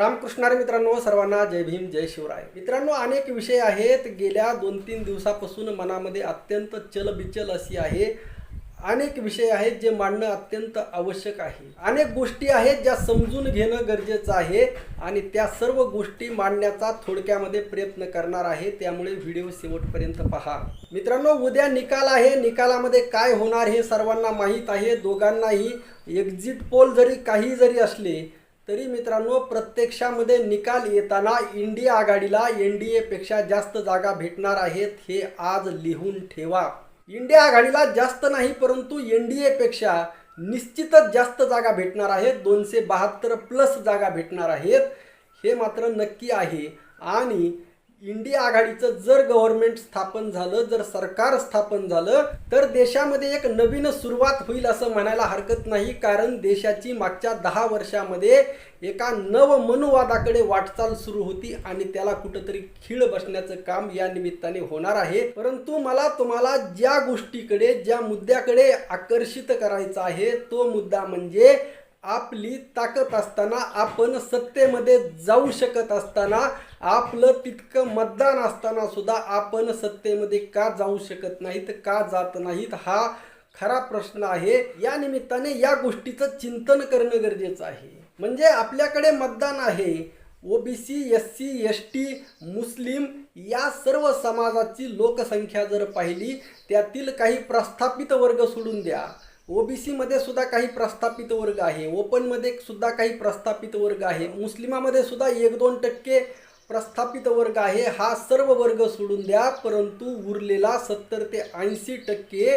रामकृष्णारे मित्रांनो सर्वांना जय भीम जय शिवराय. मित्रांनो अनेक विषय आहेत. गेल्या दोन तीन दिवसापासून मनामध्ये अत्यंत चलबिचल अशी आहे. अनेक विषय आहेत जे मांडणं अत्यंत आवश्यक आहे. अनेक गोष्टी आहेत ज्या समजून घेणं गरजेचं आहे आणि त्या सर्व गोष्टी मांडण्याचा थोडक्यामध्ये प्रयत्न करणार आहे. त्यामुळे व्हिडिओ शेवटपर्यंत पहा. मित्रांनो उद्या निकाल आहे. निकालामध्ये काय होणार हे सर्वांना माहीत आहे. दोघांनाही एक्झिट पोल जरी काही जरी असले तरी मित्रांनो प्रत्यक्षामध्ये निकाल येताना इंडिया आघाडीला एन डी एपेक्षा जास्त जागा भेटणार आहेत हे आज लिहून ठेवा. इंडिया आघाडीला जास्त नाही परंतु एन डी एपेक्षा निश्चितच जास्त जागा भेटणार आहेत. दोनशे बहात्तर प्लस जागा भेटणार आहेत. हे मात्र नक्की आहे. आणि इंडिया आघाडीचं जर गव्हर्नमेंट स्थापन झालं जर सरकार स्थापन झालं तर देशामध्ये एक नवीन सुरुवात होईल असं म्हणायला हरकत नाही. कारण देशाची मागच्या दहा वर्षामध्ये एका नव मनुवादाकडे वाटचाल सुरू होती आणि त्याला कुठंतरी खीळ बसण्याचं काम या निमित्ताने होणार आहे. परंतु मला तुम्हाला ज्या गोष्टीकडे ज्या मुद्द्याकडे आकर्षित करायचं आहे तो मुद्दा म्हणजे आपली ताकद असताना आपण सत्तेमध्ये जाऊ शकत असताना आपलं तितकं मतदान असताना सुद्धा आपण सत्तेमध्ये का जाऊ शकत नाहीत का जात नाहीत हा खरा प्रश्न आहे. या निमित्ताने या गोष्टीचं चिंतन करणं गरजेचं आहे. म्हणजे आपल्याकडे मतदान आहे. OBC S C S T मुस्लिम या सर्व समाजाची लोकसंख्या जर पाहिली त्यातील काही प्रस्थापित वर्ग सोडून द्या. ओबीसीमध्ये सुद्धा काही प्रस्थापित वर्ग आहे. ओपनमध्ये सुद्धा काही प्रस्थापित वर्ग आहे. मुस्लिमामध्ये सुद्धा एक दोन टक्के प्रस्थापित वर्ग आहे. हा सर्व वर्ग सोडून द्या. परंतु उरलेला सत्तर ते ऐंशी टक्के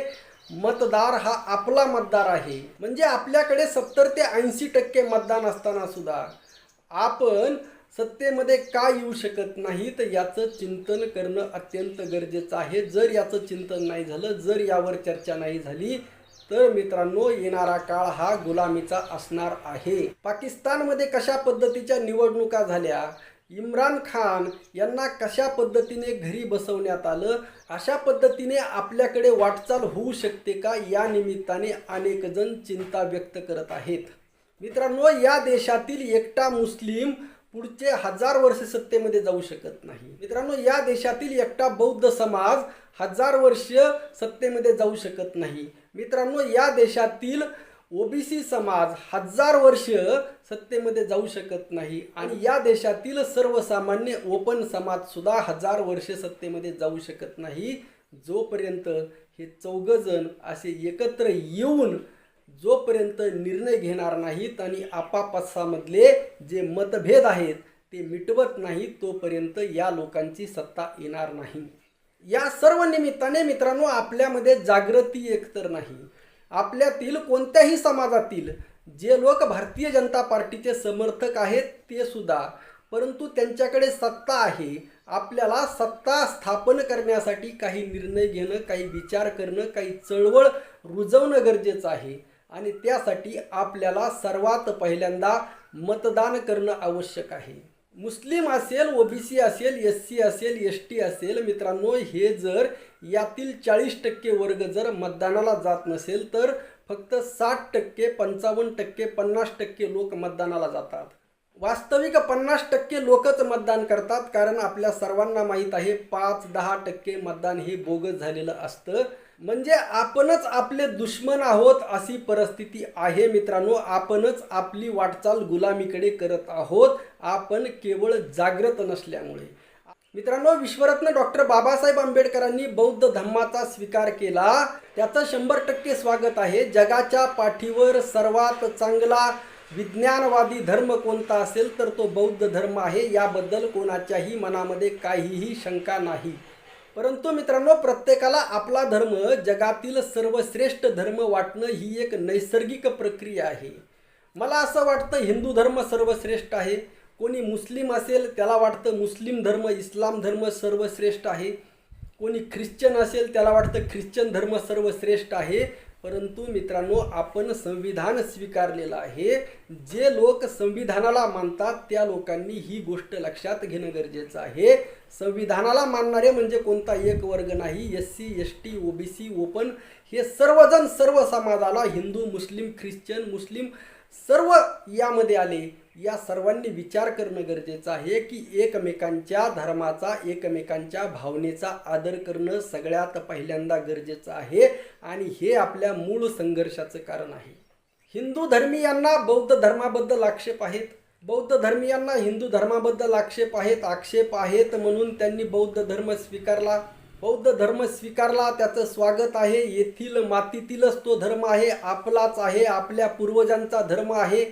मतदार हा आपला मतदार आहे. म्हणजे आपल्याकडे सत्तर ते ऐंशी टक्के मतदान असताना सुद्धा आपण सत्तेमध्ये का येऊ शकत नाही? तर याचं चिंतन करणं अत्यंत गरजेचं आहे. जर याचं चिंतन नाही झालं जर यावर चर्चा नाही झाली तर मित्रांनो येणारा काळ हा गुलामीचा असणार आहे. पाकिस्तानमध्ये कशा पद्धतीच्या निवडणुका झाल्या? इम्रान खान यांना कशा पद्धतीने घरी बसवण्यात आलं? अशा पद्धतीने आपल्याकडे वाटचाल होऊ शकते का? या निमित्ताने अनेक जण चिंता व्यक्त करत आहेत. मित्रांनो या देशातील एकटा मुस्लिम पुढचे हजार वर्ष सत्तेमध्ये जाऊ शकत नाही. मित्रांनो या देशातील एकटा बौद्ध समाज हजार वर्ष सत्तेमध्ये जाऊ शकत नाही. मित्रांनो या देशातील ओबीसी समाज हजार वर्ष सत्तेमध्ये जाऊ शकत नाही आणि या देशातील सर्वसामान्य ओपन समाज सुद्धा हजार वर्ष सत्तेमध्ये जाऊ शकत नाही. जोपर्यंत हे चौघजण असे एकत्र येऊन जोपर्यंत निर्णय घेणार नाहीत आणि आपापसामधले जे मतभेद आहेत ते मिटवत नाहीत तोपर्यंत या लोकांची सत्ता येणार नाही. या सर्व निमित्ताने मित्रांनो आपल्यामध्ये जागृती एकतर नाही. आपल्यातील कोणत्याही समाजातील जे लोक भारतीय जनता पार्टीचे समर्थक आहेत ते सुद्धा परंतु त्यांच्याकडे सत्ता आहे आपल्याला सत्ता स्थापन करण्यासाठी काही निर्णय घेणं काही विचार करणं काही चळवळ रुजवणं गरजेचं आहे. आणि त्यासाठी आपल्याला सर्वात पहिल्यांदा मतदान करणं आवश्यक आहे. मुस्लिम असेल ओबीसी असेल एस सी असेल एस टी असेल मित्रांनो हे जर यातील चाळीस टक्के वर्ग जर मतदानाला जात नसेल तर फक्त साठ टक्के पंचावन्न टक्के पन्नास टक्के लोक मतदानाला जातात. वास्तविक पन्नास टक्के लोकच मतदान करतात कारण आपल्या सर्वांना माहीत आहे पाच दहा टक्के मतदान हे बोगस झालेलं असतं. म्हणजे आपणच आपले दुश्मन आहोत अशी परिस्थिती आहे मित्रांनो. आपणच आपली वाटचाल गुलामीकडे करत आहोत. आपण केवळ जागृत नसल्यामुळे. मित्रांनो विश्वरत्न डॉक्टर बाबासाहेब आंबेडकरांनी बौद्ध धम्माचा स्वीकार केला. त्याचं शंभर टक्के स्वागत आहे. जगाच्या पाठीवर सर्वात चांगला विज्ञानवादी धर्म कोणता असेल तर तो बौद्ध धर्म आहे. याबद्दल कोणाच्याही मनामध्ये काहीही शंका नाही. परंतु मित्रांनो प्रत्येकाला आपला धर्म जगातील सर्वश्रेष्ठ धर्म वाटणं ही एक नैसर्गिक प्रक्रिया आहे. मला असं वाटतं हिंदू धर्म सर्वश्रेष्ठ आहे. कोणी मुस्लिम असेल त्याला वाटतं मुस्लिम धर्म इस्लाम धर्म सर्वश्रेष्ठ आहे. कोणी ख्रिश्चन असेल त्याला वाटतं ख्रिश्चन धर्म सर्वश्रेष्ठ आहे. परंतु मित्रांनो आपण संविधान स्वीकारलेलं आहे. जे लोक संविधानाला मानतात त्या लोकांनी ही गोष्ट लक्षात घेणं गरजेचं आहे. संविधानाला मानणारे म्हणजे कोणता एक वर्ग नाही S C S T OBC open हे सर्वजण सर्व समाजाला हिंदू मुस्लिम ख्रिश्चन मुस्लिम सर्व यामध्ये आले या सर्वांनी विचार करणं गरजेचं आहे की एकमेकांच्या धर्माचा एकमेकांच्या भावनेचा आदर करणं सगळ्यात पहिल्यांदा गरजेचं आहे आणि हे आपल्या मूळ संघर्षाचं कारण आहे. हिंदू धर्मीयांना बौद्ध धर्माबद्दल आक्षेप आहेत. बौद्ध धर्मीयांना हिंदू धर्माबद्दल आक्षेप आहेत आक्षेप आहेत म्हणून त्यांनी बौद्ध धर्म स्वीकारला. बौद्ध धर्म स्वीकारला त्याचं स्वागत आहे. येथील मातीतीलच तो धर्म आहे आपलाच आहे आपल्या पूर्वजांचा धर्म आहे.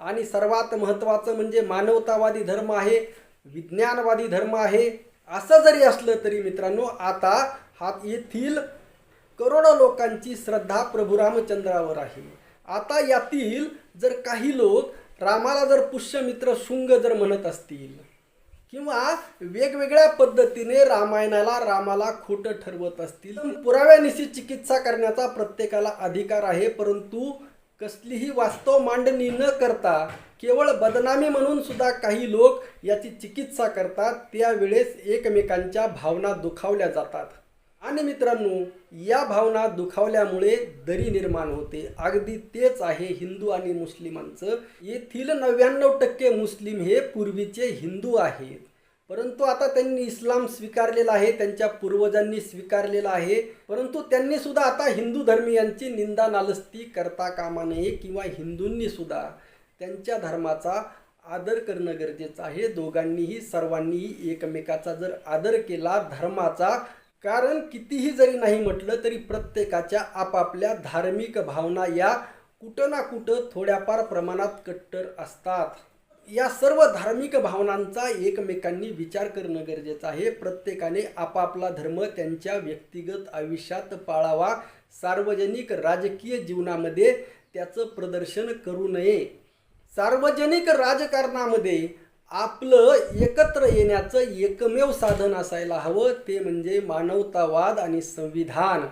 आणि सर्वात महत्त्वाचं म्हणजे मानवतावादी धर्म आहे विज्ञानवादी धर्म आहे. असं जरी असलं तरी मित्रांनो आता हा येथील करोडो लोकांची श्रद्धा प्रभू रामचंद्रावर आहे. आता यातील जर काही लोक रामाला जर पुष्यमित्र शुंग जर म्हणत असतील किंवा वेगवेगळ्या पद्धतीने रामायणाला रामाला खोटं ठरवत असतील. पुराव्यानिशी चिकित्सा करण्याचा प्रत्येकाला अधिकार आहे परंतु कसलीही वास्तव मांडणी न करता केवळ बदनामी म्हणून सुद्धा काही लोक याची चिकित्सा करतात. त्यावेळेस एकमेकांच्या भावना दुखावल्या जातात. आणि मित्रांनो या भावना दुखावल्यामुळे दरी निर्माण होते. अगदी तेच आहे हिंदू आणि मुस्लिमांचं. येथील नव्याण्णव टक्के मुस्लिम हे पूर्वीचे हिंदू आहेत. परंतु आता त्यांनी इस्लाम स्वीकारलेला आहे त्यांच्या पूर्वजांनी स्वीकारलेला आहे. परंतु त्यांनी सुद्धा आता हिंदू धर्मीयांची निंदा नालस्ती करता कामा नये किंवा हिंदूंनी सुद्धा त्यांच्या धर्माचा आदर करणं गरजेचं आहे. दोघांनीही सर्वांनीही एकमेकाचा जर आदर केला धर्माचा कारण कितीही जरी नाही म्हटलं तरी प्रत्येकाच्या आपापल्या धार्मिक भावना या कुठं ना कुठं थोड्याफार प्रमाणात कट्टर असतात. या सर्व धार्मिक भावनांचा एकमेकांनी विचार करणं गरजेचं आहे. प्रत्येकाने आपापला धर्म त्यांच्या व्यक्तिगत आयुष्यात पाळावा. सार्वजनिक राजकीय जीवनामध्ये त्याचं प्रदर्शन करू नये. सार्वजनिक राजकारणामध्ये आपलं एकत्र येण्याचं एकमेव साधन असायला हवं ते म्हणजे मानवतावाद आणि संविधान.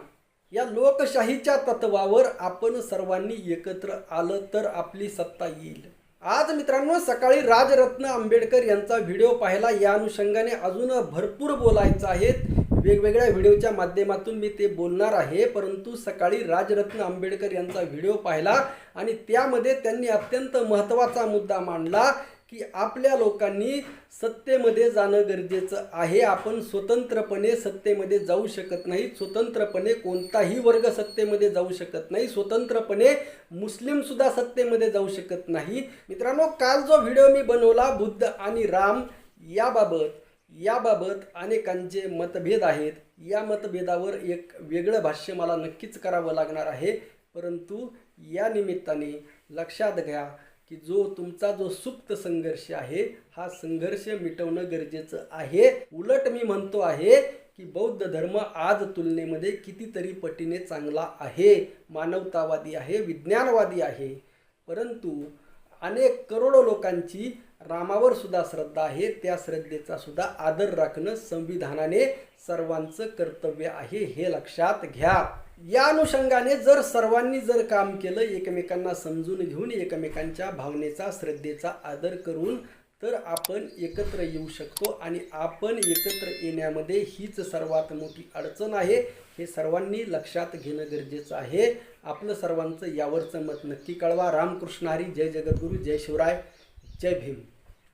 या लोकशाहीच्या तत्वावर आपण सर्वांनी एकत्र आलं तर आपली सत्ता येईल. आज मित्रांनो सकाळी राजरत्न आंबेडकर यांचा व्हिडिओ पाहिला. या अनुषंगाने अजून भरपूर बोलायचं आहेत वेगवेगळ्या व्हिडिओच्या माध्यमातून मी ते बोलणार आहे. परंतु सकाळी राजरत्न आंबेडकर यांचा व्हिडिओ पाहिला आणि त्यामध्ये त्यांनी अत्यंत महत्त्वाचा मुद्दा मांडला. की आपल्या लोकांनी सत्तेमध्ये जाणं गरजेचं आहे. आपण स्वतंत्रपणे सत्तेमध्ये जाऊ शकत नाही. स्वतंत्रपणे कोणताही वर्ग सत्तेमध्ये जाऊ शकत नाही. स्वतंत्रपणे मुस्लिमसुद्धा सत्तेमध्ये जाऊ शकत नाही. मित्रांनो काल जो व्हिडिओ मी बनवला बुद्ध आणि राम याबाबत याबाबत अनेकांचे मतभेद आहेत. या मतभेदावर एक वेगळं भाष्य मला नक्कीच करावं लागणार आहे. परंतु या निमित्ताने लक्षात घ्या की जो तुमचा जो सुप्त संघर्ष आहे हा संघर्ष मिटवणं गरजेचं आहे. उलट मी म्हणतो आहे की बौद्ध धर्म आज तुलनेमध्ये कितीतरी पटीने चांगला आहे. मानवतावादी आहे विज्ञानवादी आहे. परंतु अनेक करोडो लोकांची रामावर सुद्धा श्रद्धा आहे. त्या श्रद्धेचा सुद्धा आदर राखणं संविधानाने सर्वांचं कर्तव्य आहे. हे लक्षात घ्या. या अनुषंगाने जर सर्वांनी जर काम केलं एकमेकांना समजून घेऊन एकमेकांच्या भावनेचा श्रद्धेचा आदर करून तर आपण एकत्र येऊ शकतो आणि आपण एकत्र येण्यामध्ये हीच सर्वात मोठी अडचण आहे. हे सर्वांनी लक्षात घेणं गरजेचं आहे. आपलं सर्वांचं यावरचं मत नक्की कळवा. रामकृष्ण हरी. जय जगद्गुरू. जय शिवराय. जय भीम.